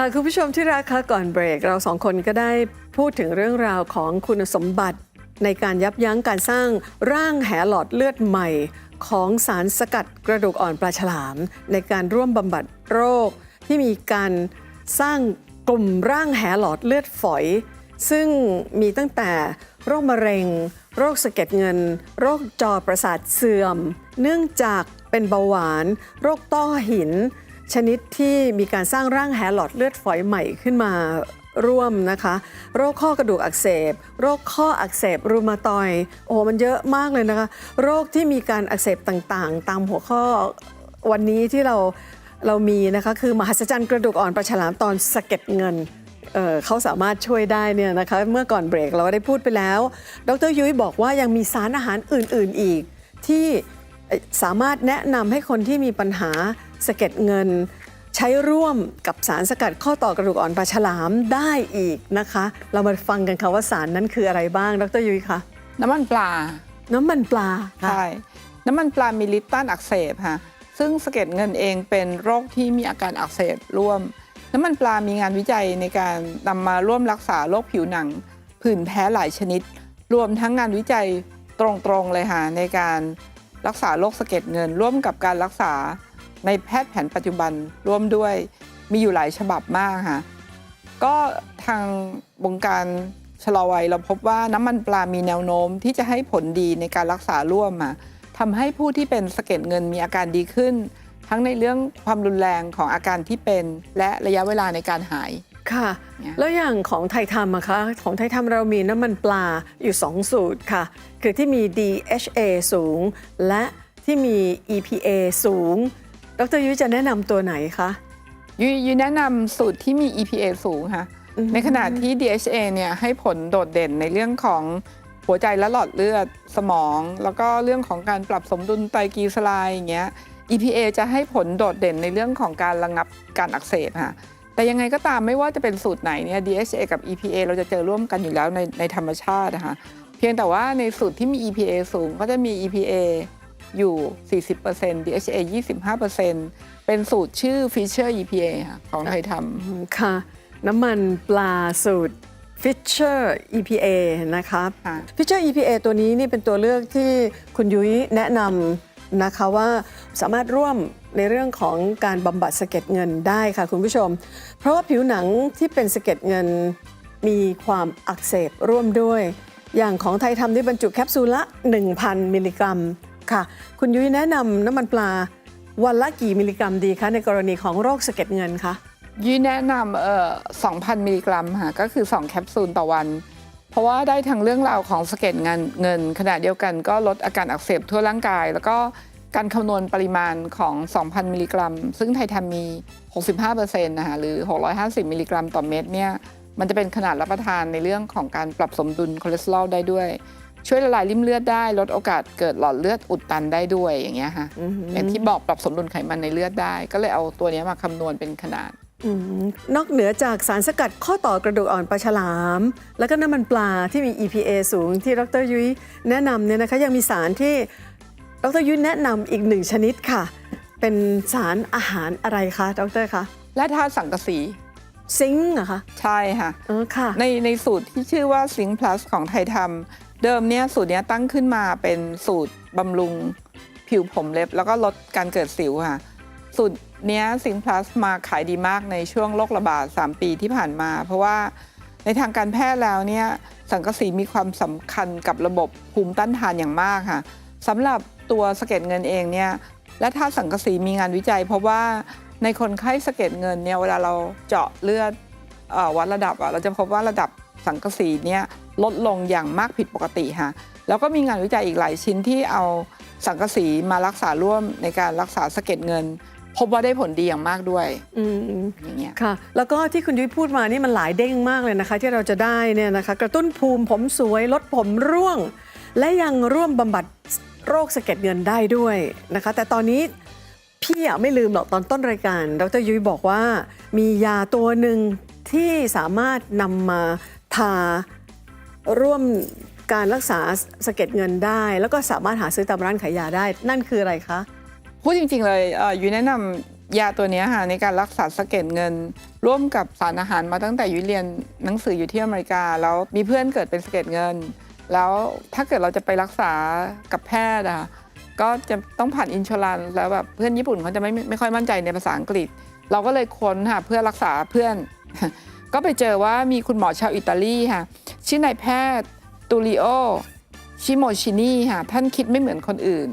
ค่ะคุณผู้ชมที่รักคะก่อนเบรก เราสองคนก็ได้พูดถึงเรื่องราวของคุณสมบัติ ในการยับยั้งการสร้างร่างแหหลอดเลือดใหม่ ของสารสกัดกระดูกอ่อนปลาฉลาม ในการร่วมบำบัดโรค ที่มีการสร้างกลุ่มร่างแหหลอดเลือดฝอย ซึ่งมีตั้งแต่โรคมะเร็ง โรคสะเก็ดเงิน โรคจอประสาทเสื่อม เนื่องจากเป็นเบาหวาน โรคต้อหิน ชนิดที่มีการสร้างร่างแหลอดเลือดฝอยใหม่ขึ้นมาร่วมนะคะ โรคข้อกระดูกอักเสบ โรคข้ออักเสบรูมาตอยโอ้โหมันเยอะมากเลยนะคะ โรคที่มีการอักเสบต่างๆ ตามหัวข้อวันนี้ที่เราเรามีนะคะคือมหัศจรรย์กระดูกอ่อนปลาฉลามตอนสะเก็ดเงินเเขาสามารถช่วยได้เนี่ยนะคะเมื่อก่อนเบรกเราได้พูดไปแล้ว ดรยุ้ยบอกว่ายังมีสารอาหารอื่นๆอีก ที่สามารถแนะนำให้คนที่มีปัญหา สะเก็ดเงิน ใช้ร่วมกับสารสกัดข้อต่อกระดูกอ่อนปลาฉลามได้อีกนะคะ เรามาฟังกันค่ะว่าสารนั้นคืออะไรบ้าง ดรยุ้ยคะน้ำมันปลา น้ำมันปลาค่ะใช่น้ำมันปลามีฤทธิ์ต้านอักเสบค่ะซึ่งสะเก็ดเงินเองเป็นโรคที่มีอาการอักเสบร่วม น้ำมันปลามีงานวิจัยในการนำมาร่วมรักษาโรคผิวหนังผื่นแพ้หลายชนิด รวมทั้งงานวิจัยตรงๆเลยค่ะในการรักษาโรคสะเก็ดเงิน ร่วมกับการรักษา ในแพทย์แผนปัจจุบันร่วมด้วยมีอยู่หลายฉบับมากค่ะก็ทางวงการชะลอวัยเราพบว่าน้ำมันปลามีแนวโน้มที่จะให้ผลดีในการรักษาร่วมมาทำให้ผู้ที่เป็นสะเก็ดเงินมีอาการดีขึ้น ทั้งในเรื่องความรุนแรงของอาการที่เป็น และระยะเวลาในการหายค่ะเนี่ยแล้วอย่างของไทยทำอะคะ ของไทยทำเรามีน้ำมันปลาอยู่ 2 สูตรค่ะ คือที่มี DHA สูง และที่มี EPA สูง ดรยุ้ยจะแนะนำตัวไหนคะ ยูยูแนะนำสูตรที่มี EPA สูงค่ะ อืม ในขณะที่ DHA เนี่ยให้ผลโดดเด่นในเรื่องของหัวใจและหลอดเลือดสมอง แล้วก็เรื่องของการปรับสมดุลไตรกลีเซอไรด์อย่างเงี้ย EPA จะให้ผลโดดเด่นในเรื่องของการระงับการอักเสบค่ะ แต่ยังไงก็ตามไม่ว่าจะเป็นสูตรไหนเนี่ย DHA กับ EPA เราจะเจอร่วมกันอยู่แล้วในในธรรมชาตินะคะ เพียงแต่ว่าในสูตรที่มี EPA สูงก็จะมี EPA อยู่ 40% DHA 25%เป็นสูตรชื่อ Feature EPA ค่ะของไทยทำอืมค่ะ น้ำมันปลาสูตร Fisher EPA นะคะค่ะ Fisher EPA ตัวนี้นี่เป็นตัวเลือกที่คุณยุ้ยแนะนำนะคะว่าสามารถร่วมในเรื่องของการบำบัดสะเก็ดเงินได้ค่ะคุณผู้ชม เพราะว่าผิวหนังที่เป็นสะเก็ดเงินมีความอักเสบร่วมด้วย อย่างของไทยทำได้บรรจุแคปซูลละ 1,000 มิลลิกรัม ค่ะ คุณยุ้ยแนะนำน้ำมันปลาวันละกี่มิลลิกรัมดีคะ ในกรณีของโรคสะเก็ดเงินคะ ยุ้ยแนะนำเอ่อ2,000 มิลลิกรัมค่ะก็คือ 2 แคปซูลต่อวัน เพราะว่าได้ทั้งเรื่องราวของสะเก็ดเงินเงิน ขณะเดียวกันก็ลดอาการอักเสบทั่วร่างกาย แล้วก็การคำนวณปริมาณของ 2,000 มิลลิกรัม ซึ่งไทยทำมี 65%นะคะหรือ 650 มิลลิกรัมต่อเม็ดเนี่ยมันจะเป็นขนาดรับประทานในเรื่องของการปรับสมดุลคอเลสเตอรอลได้ด้วย ช่วยละลายริ่มเลือดได้ ลดโอกาสเกิดหลอดเลือดอุดตันได้ด้วยอย่างเงี้ยค่ะอือหืออย่างที่บอกปรับสมดุลไขมันในเลือดได้ ก็เลยเอาตัวเนี้ยมาคำนวณเป็นขนาดอืมนอกเหนือจากสารสกัดข้อต่อกระดูกอ่อนปลาฉลาม แล้วก็น้ำมันปลาที่มี EPA สูงที่ดรยุ้ยแนะนำเนี่ยนะคะยังมีสารที่ดรยุ้ยแนะนำอีกหนึ่งชนิดค่ะ เป็นสารอาหารอะไรคะดรคะและธาตุสังกะสีซิงค์เหรอคะ ใช่ค่ะเออค่ะในในสูตรที่ชื่อว่า Sling Plus ของไทยทำ เดิมเนี่ยสูตรเนี้ยตั้งขึ้นมาเป็นสูตรบำรุงผิวผมเล็บ แล้วก็ลดการเกิดสิวค่ะ สูตรเนี้ย Sling Plus มาขายดีมากในช่วงโรคระบาด 3 ปีที่ผ่านมา เพราะว่าในทางการแพทย์แล้วเนี่ยสังกะสีมีความสำคัญกับระบบภูมิต้านทานอย่างมากค่ะสำหรับตัวสะเก็ดเงินเองเนี่ยและถ้าสังกะสีมีงานวิจัย เพราะว่าในคนไข้สะเก็ดเงินเนี่ยเวลาเราเจาะเลือดอวัดระดับอะเราจะพบว่าระดับ สังกะสีเนี่ยลดลงอย่างมากผิดปกติค่ะแล้วก็มีงานวิจัยอีกหลายชิ้นที่เอาสังกะสีมารักษาร่วมในการรักษาสะเก็ดเงิน พบว่าได้ผลดีอย่างมากด้วยอืมอย่างเงี้ยค่ะ แล้วก็ที่คุณยุ้ยพูดมานี่มันหลายเด้งมากเลยนะคะ ที่เราจะได้เนี่ยนะคะ กระตุ้นภูมิผมสวยลดผมร่วง และยังร่วมบำบัดโรคสะเก็ดเงินได้ด้วยนะคะ แต่ตอนนี้พี่อะไม่ลืมหรอกตอนต้นรายการ ดรยุ้ยบอกว่า มียาตัวหนึ่งที่สามารถนำมา ทาร่วมการรักษาสะเก็ดเงินได้ แล้วก็สามารถหาซื้อตามร้านขายยาได้ นั่นคืออะไรคะ พูดจริง ๆ เลยอยูแนะนยาตัวนี้ค่ะในการรักษาสะเก็ดเงิน ร่วมกับสารอาหารมาตั้งแต่ยุ้ยเรียนหนังสืออยู่ที่อเมริกา แล้วมีเพื่อนเกิดเป็นสะเก็ดเงิน แล้วถ้าเกิดเราจะไปรักษากับแพทย์อะก็จะต้องผ่านอินชอรันแล้วแบบเพื่อนญี่ปุ่นเขาจะไม่ไม่ค่อยมั่นใจในภาษาอังกฤษ เราก็เลยค้นค่ะเพื่อรักษาเพื่อน ก็ไปเจอว่ามีคุณหมอชาวอิตาลีค่ะ ชื่อนายแพทย์ตูริโอ ชิโมชินีค่ะ ท่านคิดไม่เหมือนคนอื่น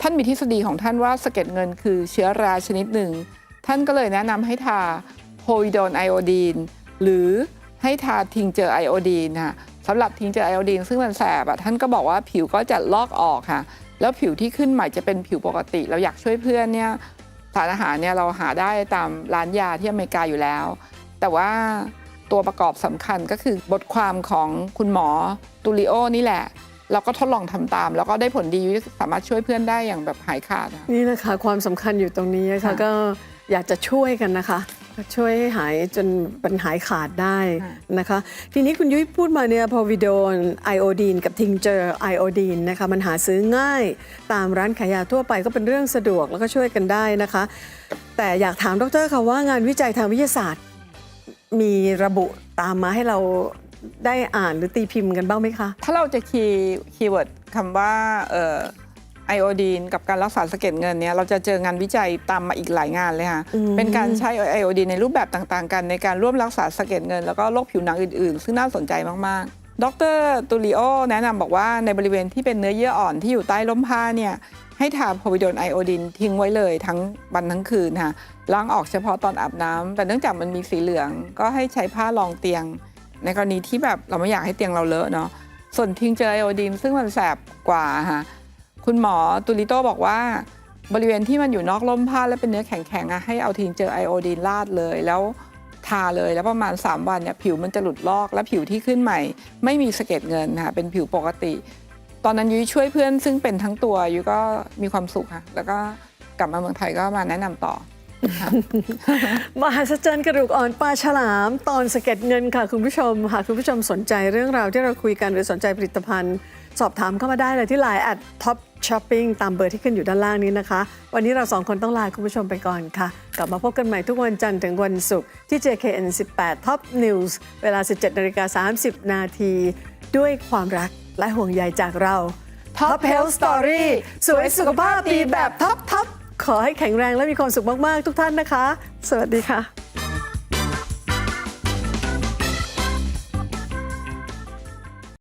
ท่านมีทฤษฎีของท่านว่าสะเก็ดเงินคือเชื้อราชนิดหนึ่ง ท่านก็เลยแนะนำให้ทาโพวิโดนไอโอดีน หรือให้ทาทิงเจอไอโอดีนค่ะสำหรับทิงเจอไอโอดีนซึ่งมันแสบอะท่านก็บอกว่าผิวก็จะลอกออกค่ะ แล้วผิวที่ขึ้นใหม่จะเป็นผิวปกติ เราอยากช่วยเพื่อนเนี่ยสารอาหารเนี่ยเราหาได้ตามร้านยาที่อเมริกาอยู่แล้ว แต่ว่าตัวประกอบสำคัญก็คือบทความของคุณหมอตูริโอนี่แหละ เราก็ทดลองทำตาม แล้วก็ได้ผลดีสามารถช่วยเพื่อนได้อย่างแบบหายขาดอะนี่นะคะความสำคัญอยู่ตรงนี้ค่ะค่ะก็อยากจะช่วยกันนะคะ ช่วยให้หายจนเป็นหายขาดได้ค่ะนะคะ ทีนี้คุณยุ้ยพูดมาเนี่ยพอวิโดนไอโอดีนกับทิงเจอไอโอดีนนะคะมันหาซื้อง่ายตามร้านขายยาทั่วไปก็เป็นเรื่องสะดวกแล้วก็ช่วยกันได้นะคะ แต่อยากถามดรค่ะว่างานวิจัยทางวิทยาศาสตร์ มีระบุตามมาให้เราได้อ่านหรือตีพิมพ์กันบ้างไหมคะ ถ้าเราจะคีย์คีย์เวิร์ดคำว่าเอ่อไอโอดีนกับการรักษาสะเก็ดเงินเนี่ยเราจะเจองานวิจัยตามมาอีกหลายงานเลยค่ะอืมเป็นการใช้ไอโอดีนในรูปแบบต่างๆ กันในการร่วมรักษาสะเก็ดเงิน แล้วก็โรคผิวหนังอื่นๆ ซึ่งน่าสนใจมากๆ ดรตูริโอแนะนำบอกว่าในบริเวณที่เป็นเนื้อเยื่ออ่อนที่อยู่ใต้ร่มผ้าเนี่ยให้ทาโพวิโดนไอโอดีนทิ้งไว้เลยทั้งวันทั้งคืนค่ะล้างออกเฉพาะตอนอาบน้ำแต่เนื่องจากมันมีสีเหลือง ก็ให้ใช้ผ้ารองเตียง ในกรณีที่แบบเราไม่อยากให้เตียงเราเลอะเนาะส่วนทิ้งเจอไอโอดีนซึ่งมันแสบกว่าค่ะคุณหมอตูริโตบอกว่า บริเวณที่มันอยู่นอกร่มผ้าและเป็นเนื้อแข็งๆอะให้เอาทิ้งเจอไอโอดีนราดเลยแล้ว ทาเลยแล้วประมาณ 3 วันเนี่ยผิวมันจะหลุดลอก และผิวที่ขึ้นใหม่ ไม่มีสะเก็ดเงินค่ะเป็นผิวปกติ ตอนนั้นยุ้ยช่วยเพื่อนซึ่งเป็นทั้งตัวยุ้ยก็มีความสุขค่ะ แล้วก็กลับมาเมืองไทยก็มาแนะนำต่อมหัศจรรย์กระดูกอ่อนปลาฉลาม ตอนสะเก็ดเงินค่ะคุณผู้ชมหากคุณผู้ชมสนใจเรื่องราวที่เราคุยกันหรือสนใจผลิตภัณฑ์ สอบถามเข้ามาได้เลยที่ Line at top shopping ตามเบอร์ที่ขึ้นอยู่ด้านล่างนี้นะคะ วันนี้เราสองคนต้องลาคุณผู้ชมไปก่อนค่ะ กลับมาพบกันใหม่ทุกวันจันทร์ถึงวันศุกร์ที่ JKN 18 Top News เวลา 17นาฬิกา30 นาที ด้วยความรักและห่วงใยจากเรา Top Health Story สวยสุขภาพดีแบบท็อปท็อปขอให้แข็งแรงและมีความสุขมาก ๆ ทุกท่านนะคะ สวัสดีค่ะ